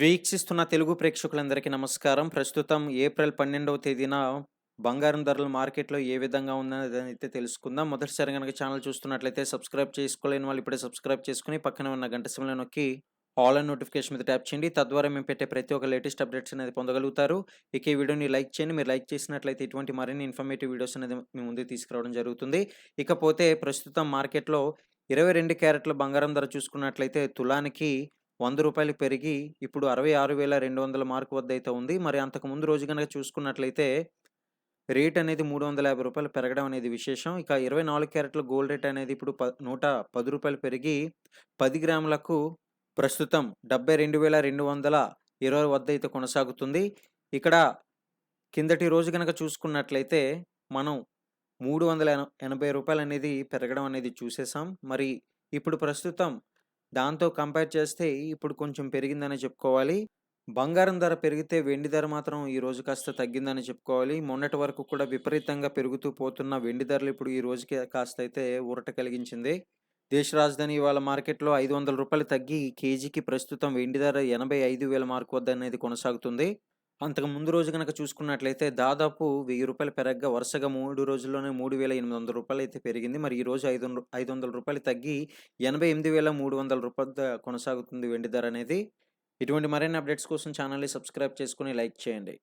వీక్షిస్తున్న తెలుగు ప్రేక్షకులందరికీ నమస్కారం. ప్రస్తుతం ఏప్రిల్ 12వ తేదీన బంగారం ధరలు మార్కెట్‌లో ఏ విధంగా అయితే తెలుసుకుందాం. మొదటిసారి కనుక ఛానల్ చూస్తున్నట్లయితే సబ్స్క్రైబ్ చేసుకోలేని వాళ్ళు ఇప్పుడే సబ్స్క్రైబ్ చేసుకుని పక్కనే ఉన్న గంట సిమ్లో నొక్కి ఆల్ అని నోటిఫికేషన్ మీద ట్యాప్ చేయండి. తద్వారా మేము పెట్టే ప్రతి ఒక్క లేటెస్ట్ అప్డేట్స్ అనేది పొందగలుగుతారు. ఇక ఈ వీడియోని లైక్ చేయండి. మీరు లైక్ చేసినట్లయితే ఇటువంటి మరిన్ని ఇన్ఫర్మేటివ్ వీడియోస్ అనేది మీ ముందు తీసుకురావడం జరుగుతుంది. ఇకపోతే ప్రస్తుతం మార్కెట్‌లో 22 క్యారెట్ల బంగారం ధర చూసుకున్నట్లయితే తులానికి వంద రూపాయలు పెరిగి ఇప్పుడు అరవై ఆరు వేల రెండు వందల మార్కు వద్ద అయితే ఉంది. మరి అంతకుముందు రోజు కనుక చూసుకున్నట్లయితే రేట్ అనేది మూడు వందల యాభై రూపాయలు పెరగడం అనేది విశేషం. ఇక 24 క్యారెట్ల గోల్డ్ రేట్ అనేది ఇప్పుడు ప రూ. 110 పెరిగి పది గ్రాములకు ప్రస్తుతం 72,220 వద్ద అయితే కొనసాగుతుంది. ఇక్కడ కిందటి రోజు కనుక చూసుకున్నట్లయితే మనం మూడు వందల ఎనభై రూపాయలు అనేది పెరగడం అనేది చూసేసాం. మరి ఇప్పుడు ప్రస్తుతం దాంతో కంపేర్ చేస్తే ఇప్పుడు కొంచెం పెరిగిందనే చెప్పుకోవాలి. బంగారం ధర పెరిగితే వెండి ధర మాత్రం ఈ రోజు కాస్త తగ్గిందని చెప్పుకోవాలి. మొన్నటి వరకు కూడా విపరీతంగా పెరుగుతూ పోతున్న వెండి ధరలు ఇప్పుడు ఈ రోజుకి కాస్త అయితే ఊరట కలిగించింది. దేశ రాజధాని ఇవాళ మార్కెట్‌లో ఐదు వందల రూపాయలు తగ్గి కేజీకి ప్రస్తుతం వెండి ధర ఎనభై ఐదు వేల మార్కు వద్ద అనేది కొనసాగుతుంది. అంతకు ముందు రోజు గనక చూసుకున్నట్లయితే దాదాపు వెయ్యి రూపాయలు పెరగగా వరుసగా మూడు రోజుల్లోనే మూడు వేల ఎనిమిది వందల రూపాయలు అయితే పెరిగింది. మరి ఈ రోజు ఐదు ఐదు వందల రూపాయలు తగ్గి ఎనభై ఎనిమిది వేల మూడు వందల రూపాయలు కొనసాగుతుంది వెండి ధర అనేది. ఇటువంటి మరిన్ని అప్డేట్స్ కోసం ఛానల్‌ని సబ్స్క్రైబ్ చేసుకొని లైక్ చేయండి.